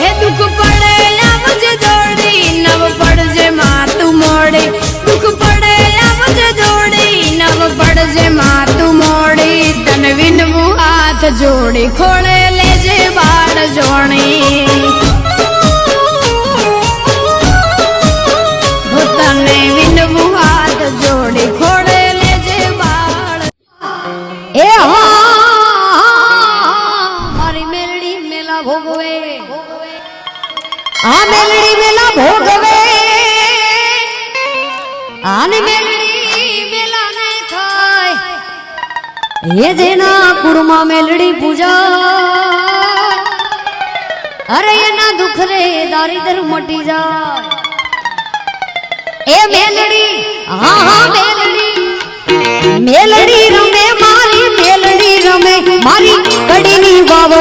હે નવ પડજે માતું મોડે. દુઃખ પડે આવજે દોડી નવ પડજે માતું મોડી. તન હાથ જોડી, ખોળે લેજે બાળ જોણી આ મેલડી મેલા ભોગવે. આને મેલડી મેલા ને થાય. એ જેના કુળમાં મેલડી પૂજા. અરે એના દુખ રે દારિદર મટી જાય. એ મેલડી, હા હા, મેલડી. મેલડી રમે, મારી મેલડી રમે. મારી કડીની વાવ